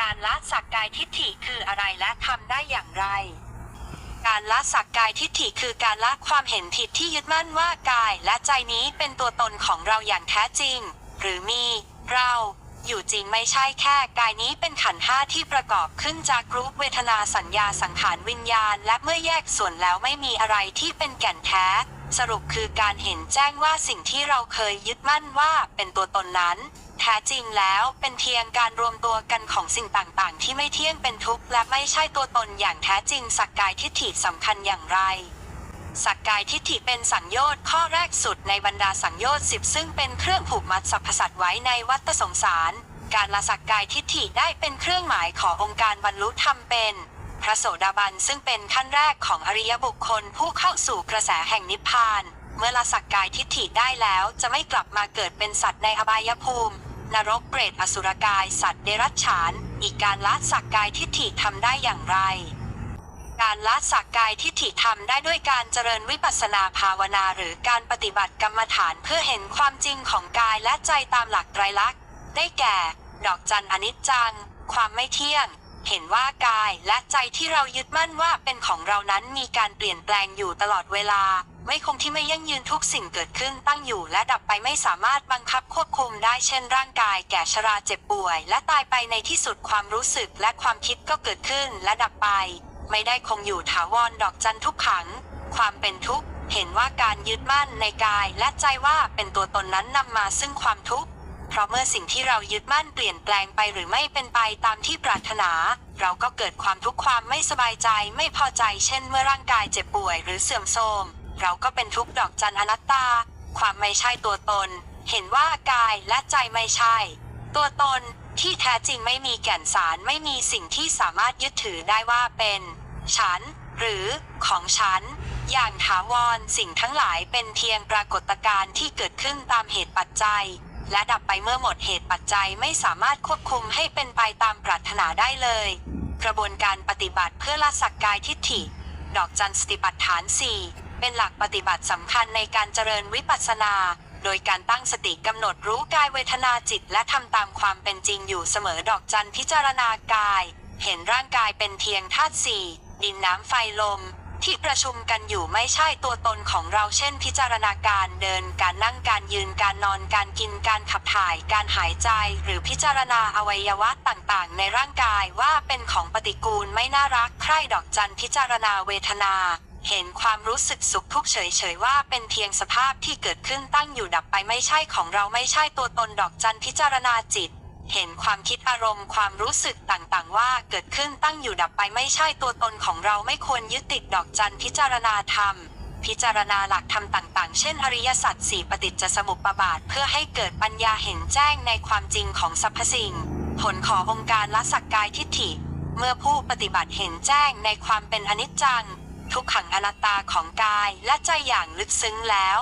การละสักกายทิฏฐิคืออะไรและทำได้อย่างไร การละสักกายทิฏฐิคือการละความเห็นผิดที่ยึดมั่นว่ากายและใจนี้เป็นตัวตนของเราอย่างแท้จริง หรือมี เรา อยู่จริงไม่ใช่แค่กายนี้เป็นขันธ์ห้าที่ประกอบขึ้นจากรูปเวทนาสัญญาสังขารวิญญาณ และเมื่อแยกส่วนแล้วไม่มีอะไรที่เป็นแก่นแท้สรุปคือการเห็นแจ้งว่าสิ่งที่เราเคยยึดมั่นว่าเป็นตัวตนนั้น ท้จริงแล้วเป็นเพียงการรวมตัวกันของสิ่งต่างๆ ที่ไม่เที่ยงเป็นทุกข์และไม่ใช่ตัวตนอย่างแท้จริงสักกายทิฏฐิสำคัญอย่างไรสักกายทิฏฐิเป็นสังโยชน์ข้อแรกสุดในบรรดาสังโยชน์สิบซึ่งเป็นเครื่องผูกมัดสรรพสัตว์ไว้ในวัฏสงสาร การละสักกายทิฏฐิได้เป็นเครื่องหมายขององค์การบรรลุธรรมเป็น พระโสดาบันซึ่งเป็นขั้นแรกของอริยบุคคลผู้เข้าสู่กระแสแห่งนิพพาน เมื่อละสักกายทิฏฐิได้แล้วจะไม่กลับมาเกิดเป็นสัตว์ในอบายภูมิ นรกเปรตอสุรกายสัตว์เดรัจฉาน อีกการละสักกายทิฏฐิทำได้อย่างไร การละสักกายทิฏฐิทำได้ด้วยการเจริญวิปัสสนาภาวนาหรือการปฏิบัติกรรมฐานเพื่อเห็นความจริงของกายและใจตามหลักไตรลักษณ์ ได้แก่ ดอกจันอนิจจัง ความไม่เที่ยงเห็นว่ากายและใจที่เรายึดมั่นว่าเป็นของเรานั้นมีการเปลี่ยนแปลงอยู่ตลอดเวลา ไม่คงที่ไม่ยั่งยืนทุกสิ่งเกิดขึ้นตั้งอยู่และดับไปไม่สามารถบังคับควบคุมได้เช่นร่างกายแก่ชราเจ็บป่วย และตายไปในที่สุดความรู้สึกและความคิดก็เกิดขึ้นและดับไป ไม่ได้คงอยู่ถาวรดอกจันทุกขัง ความเป็นทุกข์เห็นว่าการยึดมั่นในกายและใจว่าเป็นตัวตนนั้นนำมาซึ่งความทุกข์เพราะเมื่อสิ่งที่เรายึดมั่นเปลี่ยนแปลงไปหรือไม่เป็นไปตามที่ปรารถนา เราก็เกิดความทุกข์ความไม่สบายใจไม่พอใจ เช่นเมื่อร่างกายเจ็บป่วยหรือเสื่อมโทรม เราก็เป็นทุกดอกจันอนัตตา ความไม่ใช่ตัวตน เห็นว่ากายและใจไม่ใช่ ตัวตนที่แท้จริงไม่มีแก่นสารไม่มีสิ่งที่สามารถยึดถือได้ว่าเป็น ฉัน หรือของฉัน อย่างถาวรสิ่งทั้งหลายเป็นเพียงปรากฏการณ์ที่เกิดขึ้นตามเหตุปัจจัย และดับไปเมื่อหมดเหตุปัจจัยไม่สามารถควบคุมให้เป็นไปตามปรารถนาได้เลย กระบวนการปฏิบัติเพื่อละสักกายทิฏฐิ ดอกจันสติปัฏฐาน4 เป็นหลักปฏิบัติสำคัญในการเจริญวิปัสสนา โดยการตั้งสติกำหนดรู้กายเวทนาจิต และทำตามความเป็นจริงอยู่เสมอดอกจันพิจารณากาย เห็นร่างกายเป็นเพียงธาตุสี่ดินน้ำไฟลม ที่ประชุมกันอยู่ไม่ใช่ตัวตนของเราเช่น พิจารณาการเดินการนั่งการยืนการนอนการกินการขับถ่ายการหายใจ หรือพิจารณาอวัยวะต่างๆ ในร่างกายว่าเป็นของปฏิกูลไม่น่ารักใคร่ดอกจันพิจารณาเวทนา เห็นความรู้สึกสุขทุกข์เฉยๆว่าเป็นเพียงสภาพที่เกิดขึ้นตั้งอยู่ดับไปไม่ใช่ของเราไม่ใช่ตัวตนดอกจันพิจารณาจิต เห็นความคิดอารมณ์ความรู้สึกต่างๆ ว่าเกิดขึ้นตั้งอยู่ดับไปไม่ใช่ตัวตนของเราไม่ควรยึดติดดอกจันพิจารณาธรรมพิจารณาหลักธรรมต่างๆ เช่น อริยสัจสี่ปฏิจจสมุปบาท เพื่อให้เกิดปัญญาเห็นแจ้งในความจริงของสรรพสิ่ง ผลขององค์การละสักกายทิฏฐิ เมื่อผู้ปฏิบัติเห็นแจ้งในความเป็นอนิจจัง ทุกขังอนัตตาของกายและใจอย่างลึกซึ้งแล้ว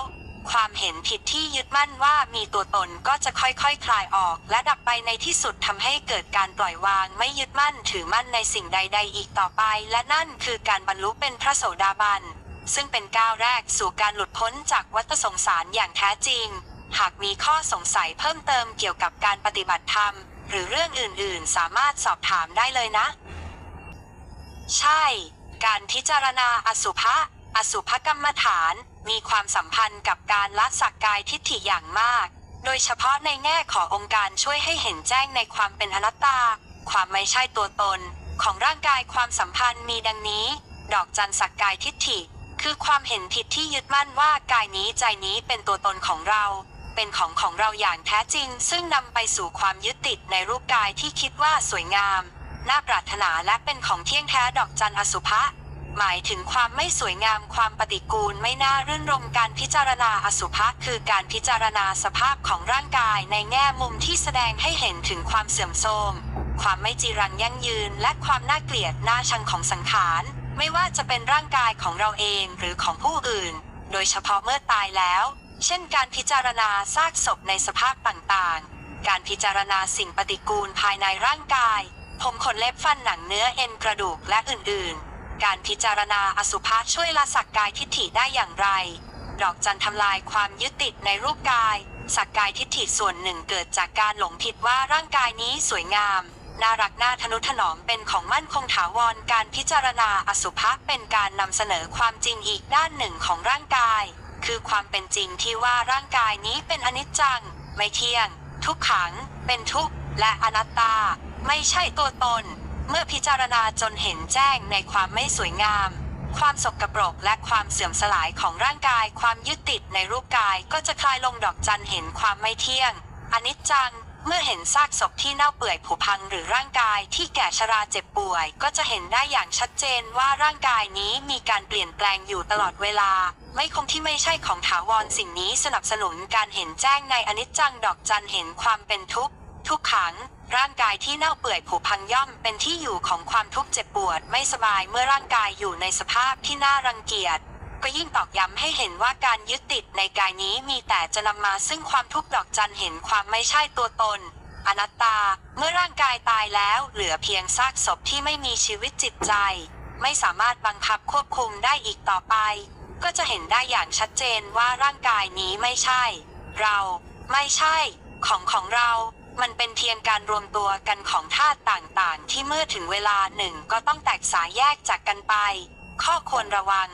ความเห็นผิดที่ยึดมั่นว่ามีตัวตนก็จะค่อยๆคคลายออก และดับไปในที่สุดทำให้เกิดการปล่อยวางไม่ยึดมั่นถือมั่นในสิ่งใด ๆ อีกต่อไป และนั่นคือการบรรลุเป็นพระโสดาบันซึ่งเป็นก้าวแรกสู่การหลุดพ้นจากวัฏสงสารอย่างแท้จริง หากมีข้อสงสัยเพิ่มเติมเกี่ยวกับการปฏิบัติธรรม หรือเรื่องอื่นๆ สามารถสอบถามได้เลยนะ ใช่ การพิจารณาอสุภะ อสุภกรรมฐาน มีความสัมพันธ์กับการละสักกายทิฏฐิอย่างมาก โดยเฉพาะในแง่ขององค์การช่วยให้เห็นแจ้งในความเป็นอนัตตา ความไม่ใช่ตัวตน ของร่างกายความสัมพันธ์มีดังนี้ ดอกจันสักกายทิฏฐิ คือความเห็นผิดที่ยึดมั่นว่ากายนี้ใจนี้เป็นตัวตนของเรา เป็นของของเราอย่างแท้จริง ซึ่งนำไปสู่ความยึดติดในรูปกายที่คิดว่าสวยงาม น่าปรารถนาและเป็นของเที่ยงแท้ดอกจันอสุภะหมายถึงความไม่สวยงามความปฏิกูลไม่น่ารื่นรมการพิจารณาอสุภะคือการพิจารณาสภาพของร่างกายในแง่มุมที่แสดงให้เห็นถึงความเสื่อมโทรม ความไม่จีรังยั่งยืน และความน่าเกลียดน่าชังของสังขาร ไม่ว่าจะเป็นร่างกายของเราเองหรือของผู้อื่น โดยเฉพาะเมื่อตายแล้ว เช่นการพิจารณาซากศพในสภาพต่างๆ การพิจารณาสิ่งปฏิกูลภายในร่างกาย ผมขนเล็บฟันหนังเนื้อเอ็นกระดูกและอื่นๆ การพิจารณาอสุภะช่วยละสักกายทิฏฐิได้อย่างไร ดอกจันทำลายความยึดติดในรูปกาย สักกายทิฏฐิส่วนหนึ่งเกิดจากการหลงผิดว่าร่างกายนี้สวยงาม น่ารักน่าทนุถนอมเป็นของมั่นคงถาวร การพิจารณาอสุภะเป็นการนำเสนอความจริงอีกด้านหนึ่งของร่างกาย คือความเป็นจริงที่ว่าร่างกายนี้เป็นอนิจจัง ไม่เที่ยง ทุกขัง เป็นทุกข์และอนัตตา ไม่ใช่ตัวตน เมื่อพิจารณาจนเห็นแจ้งในความไม่สวยงาม ความสกปรกและความเสื่อมสลายของร่างกาย ความยึดติดในรูปกายก็จะคลายลงดอกจันเห็นความไม่เที่ยง อนิจจัง เมื่อเห็นซากศพที่เน่าเปื่อยผุพังหรือร่างกายที่แก่ชราเจ็บป่วย ก็จะเห็นได้อย่างชัดเจนว่าร่างกายนี้มีการเปลี่ยนแปลงอยู่ตลอดเวลา ไม่คงที่ไม่ใช่ของถาวรสิ่งนี้สนับสนุนการเห็นแจ้งในอนิจจังดอกจันเห็นความเป็นทุกข์ทุกขัง ร่างกายที่เน่าเปื่อยผุพังย่อมเป็นที่อยู่ของความทุกข์เจ็บปวดไม่สบายเมื่อร่างกายอยู่ในสภาพที่น่ารังเกียจก็ยิ่งตอกย้ำให้เห็นว่าการยึดติดในกายนี้มีแต่จะนำมาซึ่งความทุกข์ดอกจันเห็นความไม่ใช่ตัวตน อนัตตา เมื่อร่างกายตายแล้วเหลือเพียงซากศพที่ไม่มีชีวิตจิตใจ ไม่สามารถบังคับควบคุมได้อีกต่อไป ก็จะเห็นได้อย่างชัดเจนว่าร่างกายนี้ไม่ใช่ เรา ไม่ใช่ ของของเรา มันเป็นเพียงการรวมตัวกันของธาตุต่างๆ ที่เมื่อถึงเวลาหนึ่งก็ต้องแตกสายแยกจากกันไป ข้อควรระวัง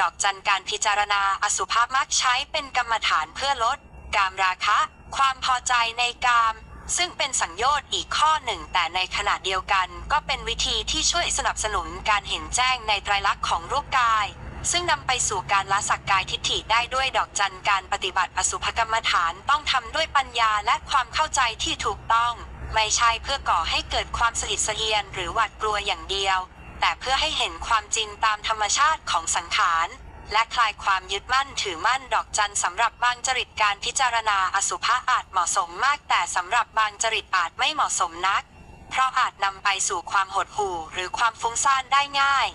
ดอกจันการพิจารณาอสุภะมักใช้เป็นกรรมฐานเพื่อลด กามราคะ ความพอใจในกาม ซึ่งเป็นสังโยชน์อีกข้อหนึ่ง แต่ในขณะเดียวกันก็เป็นวิธีที่ช่วยสนับสนุนการเห็นแจ้งในไตรลักษณ์ของรูปกาย ซึ่งนำไปสู่การละสักกายทิฏฐิได้ด้วยดอกจันการปฏิบัติอสุภกรรมฐานต้องทำด้วยปัญญาและความเข้าใจที่ถูกต้อง ไม่ใช่เพื่อก่อให้เกิดความสะอิดสเอียนหรือหวาดกลัวอย่างเดียว แต่เพื่อให้เห็นความจริงตามธรรมชาติของสังขารและคลายความยึดมั่นถือมั่นดอกจันสำหรับบางจริตการพิจารณาอสุภะอาจเหมาะสมมาก แต่สำหรับบางจริตอาจไม่เหมาะสมนัก เพราะอาจนำไปสู่ความหดหู่หรือความฟุ้งซ่านได้ง่าย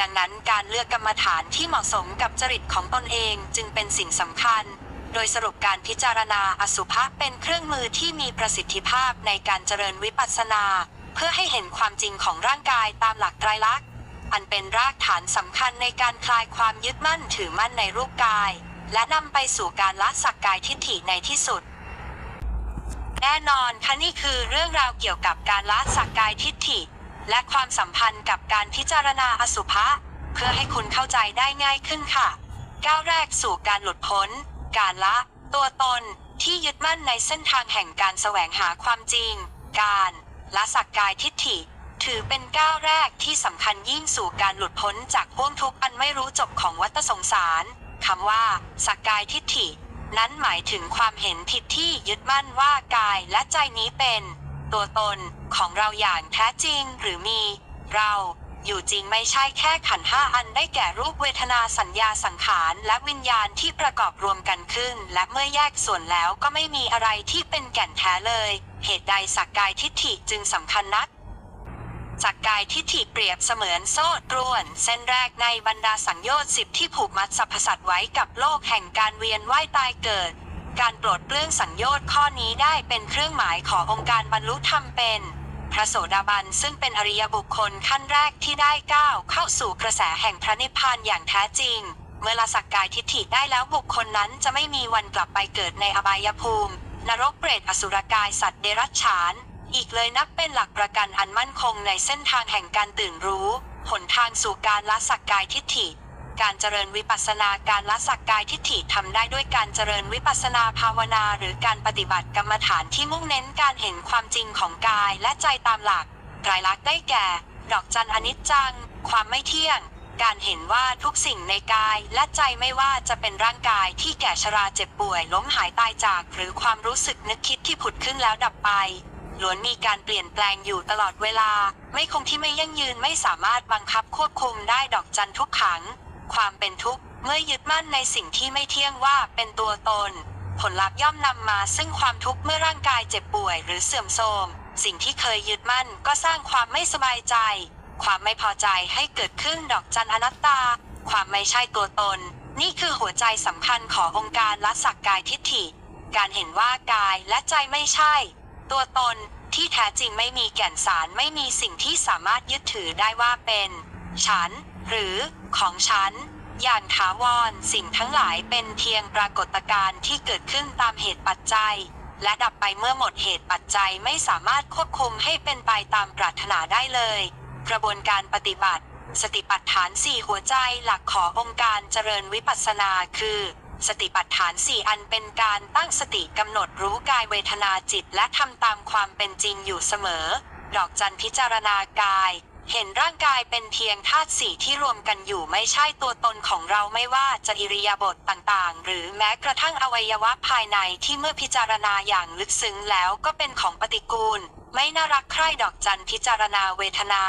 ดังนั้นการเลือกกรรมฐานที่เหมาะสมกับจริตของตนเองจึงเป็นสิ่งสำคัญ โดยสรุปการพิจารณาอสุภะเป็นเครื่องมือที่มีประสิทธิภาพในการเจริญวิปัสสนา เพื่อให้เห็นความจริงของร่างกายตามหลักไตรลักษณ์อันเป็นรากฐานสำคัญในการคลายความยึดมั่นถือมั่นในรูปกาย และนำไปสู่การละสักกายทิฏฐิในที่สุด แน่นอนค่ะนี่คือเรื่องราวเกี่ยวกับการละสักกายทิฏฐิ และความสัมพันธ์กับการพิจารณาอสุภะเพื่อให้คุณเข้าใจได้ง่ายขึ้นค่ะ ก้าวแรกสู่การหลุดพ้น การละ ตัวตนที่ยึดมั่นในเส้นทางแห่งการแสวงหาความจริง การละสักกายทิฏฐิ ถือเป็นก้าวแรกที่สำคัญยิ่งสู่การหลุดพ้นจากพ่วงทุกข์อันไม่รู้จบของวัฏสงสารคำว่า สักกายทิฏฐิ นั้นหมายถึงความเห็นผิดที่ยึดมั่นว่ากายและใจนี้เป็น ตัวตนของเราอย่างแท้จริงหรือมี เราอยู่จริงไม่ใช่แค่ขันห้าอันได้แก่รูปเวทนาสัญญาสังขารและวิญญาณที่ประกอบรวมกันขึ้น และเมื่อแยกส่วนแล้วก็ไม่มีอะไรที่เป็นแก่นแท้เลย เหตุใดสักกายทิฏฐิจึงสำคัญนักสักกายทิฏฐิเปรียบเสมือนโซ่ตรวน เส้นแรกในบรรดาสังโยชน์สิบที่ผูกมัดสรรพสัตว์ไว้กับโลกแห่งการเวียนว่ายตายเกิด การปลดเปลื้องสังโยชน์ข้อนี้ได้เป็นเครื่องหมายขององค์การบรรลุธรรมเป็น พระโสดาบันซึ่งเป็นอริยบุคคลขั้นแรกที่ได้ก้าวเข้าสู่กระแสแห่งพระนิพพานอย่างแท้จริง เมื่อละสักกายทิฏฐิได้แล้วบุคคลนั้นจะไม่มีวันกลับไปเกิดในอบายภูมิ นรกเปรตอสุรกายสัตว์เดรัจฉาน อีกเลยนับเป็นหลักประกันอันมั่นคงในเส้นทางแห่งการตื่นรู้ หนทางสู่การละสักกายทิฏฐิ การเจริญวิปัสสนาการละสักกายทิฏฐิทำได้ด้วยการเจริญวิปัสสนาภาวนา หรือการปฏิบัติกรรมฐานที่มุ่งเน้นการเห็นความจริงของกายและใจตามหลักไตรลักษณ์ได้แก่ ดอกจันอนิจจัง ความไม่เที่ยง การเห็นว่าทุกสิ่งในกายและใจไม่ว่าจะเป็นร่างกายที่แก่ชราเจ็บป่วย ล้มหายตายจาก หรือความรู้สึกนึกคิดที่ผุดขึ้นแล้วดับไปล้วนมีการเปลี่ยนแปลงอยู่ตลอดเวลา ไม่คงที่ไม่ยั่งยืนไม่สามารถบังคับควบคุมได้ดอกจันทุกขัง ความเป็นทุกข์ เมื่อยึดมั่นในสิ่งที่ไม่เที่ยงว่าเป็นตัวตน ผลลัพธ์ย่อมนำมาซึ่งความทุกข์เมื่อร่างกายเจ็บป่วยหรือเสื่อมโทรม สิ่งที่เคยยึดมั่นก็สร้างความไม่สบายใจ ความไม่พอใจให้เกิดขึ้นดอกจันอนัตตา ความไม่ใช่ตัวตน นี่คือหัวใจสำคัญขององค์การละสักกายทิฏฐิ การเห็นว่ากายและใจไม่ใช่ ตัวตนที่แท้จริงไม่มีแก่นสารไม่มีสิ่งที่สามารถยึดถือได้ว่าเป็น ฉัน หรือ ของฉันอย่างถาวรสิ่งทั้งหลายเป็นเพียงปรากฏการณ์ที่เกิดขึ้นตามเหตุปัจจัย และดับไปเมื่อหมดเหตุปัจจัยไม่สามารถควบคุมให้เป็นไปตามปรารถนาได้เลย กระบวนการปฏิบัติ สติปัฏฐาน4หัวใจหลักขององค์การเจริญวิปัสสนาคือสติปัฏฐาน4อันเป็นการตั้งสติกำหนดรู้กายเวทนาจิตและทำตามความเป็นจริงอยู่เสมอ ดอกจันพิจารณากาย เห็นร่างกายเป็นเพียงธาตุสี่ที่รวมกันอยู่ไม่ใช่ตัวตนของเราไม่ว่าจะอิริยาบถต่างๆ หรือแม้กระทั่งอวัยวะภายในที่เมื่อพิจารณาอย่างลึกซึ้งแล้วก็เป็นของปฏิกูล ไม่น่ารักใคร่ดอกจันพิจารณาเวทนา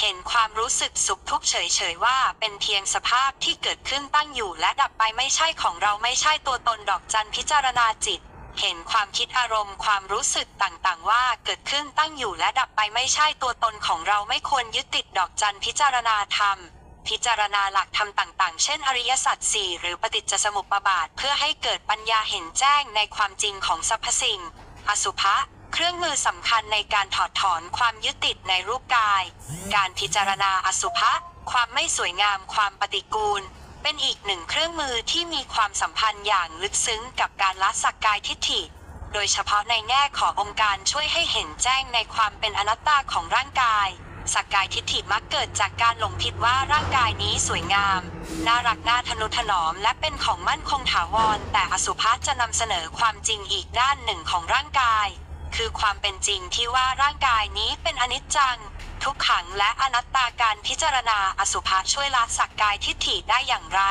เห็นความรู้สึกสุขทุกข์เฉยๆว่าเป็นเพียงสภาพที่เกิดขึ้นตั้งอยู่และดับไปไม่ใช่ของเราไม่ใช่ตัวตนดอกจันพิจารณาจิต เห็นความคิดอารมณ์ความรู้สึกต่างๆ ว่าเกิดขึ้นตั้งอยู่และดับไปไม่ใช่ตัวตนของเราไม่ควรยึดติดดอกจันพิจารณาธรรม พิจารณาหลักธรรมต่างๆ เช่น อริยสัจสี่หรือปฏิจจสมุปบาทเพื่อให้เกิดปัญญาเห็นแจ้งในความจริงของสรรพสิ่ง อสุภะเครื่องมือสำคัญในการถอดถอนความยึดติดในรูปกาย การพิจารณาอสุภะความไม่สวยงามความปฏิกูล เป็นอีกหนึ่งเครื่องมือที่มีความสัมพันธ์อย่างลึกซึ้งกับการละสักกายทิฏฐิ โดยเฉพาะในแง่ขององค์การช่วยให้เห็นแจ้งในความเป็นอนัตตาของร่างกาย สักกายทิฏฐิมักเกิดจากการหลงผิดว่าร่างกายนี้สวยงาม น่ารักน่าทนุถนอมและเป็นของมั่นคงถาวร แต่อสุภะจะนำเสนอความจริงอีกด้านหนึ่งของร่างกาย คือความเป็นจริงที่ว่าร่างกายนี้เป็นอนิจจัง ทุกขังและอนัตตาการพิจารณาอสุภะช่วยละสักกายทิฏฐิได้อย่างไร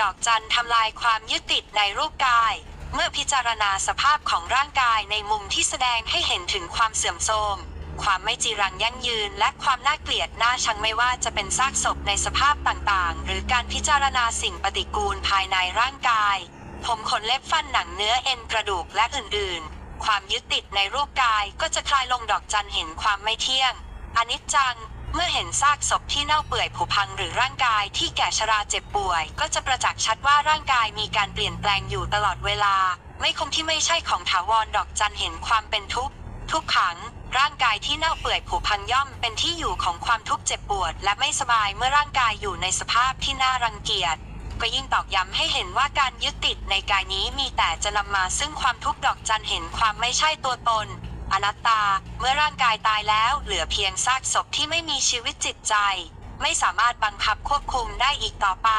ดอกจันทำลายความยึดติดในรูปกาย เมื่อพิจารณาสภาพของร่างกายในมุมที่แสดงให้เห็นถึงความเสื่อมโทรมความไม่จีรังยั่งยืนและความน่าเกลียดน่าชังไม่ว่าจะเป็นซากศพในสภาพต่างๆ หรือการพิจารณาสิ่งปฏิกูลภายในร่างกาย ผมขนเล็บฟันหนังเนื้อเอ็นกระดูกและอื่นๆ ความยึดติดในรูปกายก็จะคลายลงดอกจันเห็นความไม่เที่ยง อนิจจัง เมื่อเห็นซากศพที่เน่าเปื่อยผุพังหรือร่างกายที่แก่ชราเจ็บป่วย ก็จะประจักษ์ชัดว่าร่างกายมีการเปลี่ยนแปลงอยู่ตลอดเวลา ไม่คงที่ไม่ใช่ของถาวรดอกจันเห็นความเป็นทุกข์ทุกขัง ร่างกายที่เน่าเปื่อยผุพังย่อมเป็นที่อยู่ของความทุกข์เจ็บปวด และไม่สบายเมื่อร่างกายอยู่ในสภาพที่น่ารังเกียจ ก็ยิ่งตอกย้ำให้เห็นว่าการยึดติดในกายนี้มีแต่จะนำมาซึ่งความทุกข์ดอกจันเห็นความไม่ใช่ตัวตน อนัตตา เมื่อร่างกายตายแล้วเหลือเพียงซากศพที่ไม่มีชีวิตจิตใจ ไม่สามารถบังคับควบคุมได้อีกต่อไป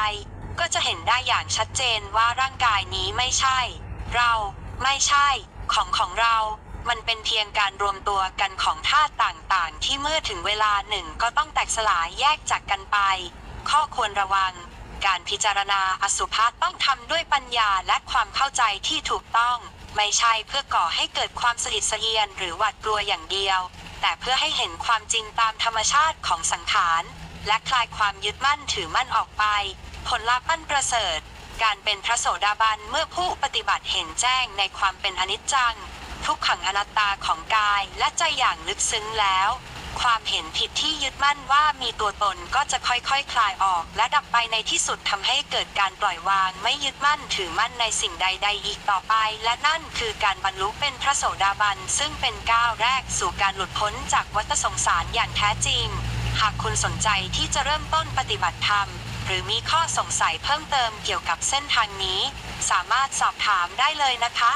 ก็จะเห็นได้อย่างชัดเจนว่าร่างกายนี้ไม่ใช่ เราไม่ใช่ ของของเรา มันเป็นเพียงการรวมตัวกันของธาตุต่างๆ ที่เมื่อถึงเวลาหนึ่งก็ต้องแตกสลายแยกจากกันไป ข้อควรระวัง การพิจารณาอสุภะต้องทำด้วยปัญญาและความเข้าใจที่ถูกต้อง ไม่ใช่เพื่อก่อให้เกิดความสะอิดสะเอียนหรือหวาดกลัวอย่างเดียว แต่เพื่อให้เห็นความจริงตามธรรมชาติของสังขาร และคลายความยึดมั่นถือมั่นออกไป ผลลัพธ์อันประเสริฐ การเป็นพระโสดาบันเมื่อผู้ปฏิบัติเห็นแจ้งในความเป็นอนิจจัง ทุกขังอนัตตาของกายและใจอย่างลึกซึ้งแล้ว ความเห็นผิดที่ยึดมั่นว่ามีตัวตนก็จะค่อยๆคคลายออก และดับไปในที่สุดทำให้เกิดการปล่อยวางไม่ยึดมั่นถือมั่นในสิ่งใด ๆ อีกต่อไป และนั่นคือการบรรลุเป็นพระโสดาบัน ซึ่งเป็นก้าวแรกสู่การหลุดพ้นจากวัฏสงสารอย่างแท้จริง หากคุณสนใจที่จะเริ่มต้นปฏิบัติธรรม หรือมีข้อสงสัยเพิ่มเติมเกี่ยวกับเส้นทางนี้ สามารถสอบถามได้เลยนะคะ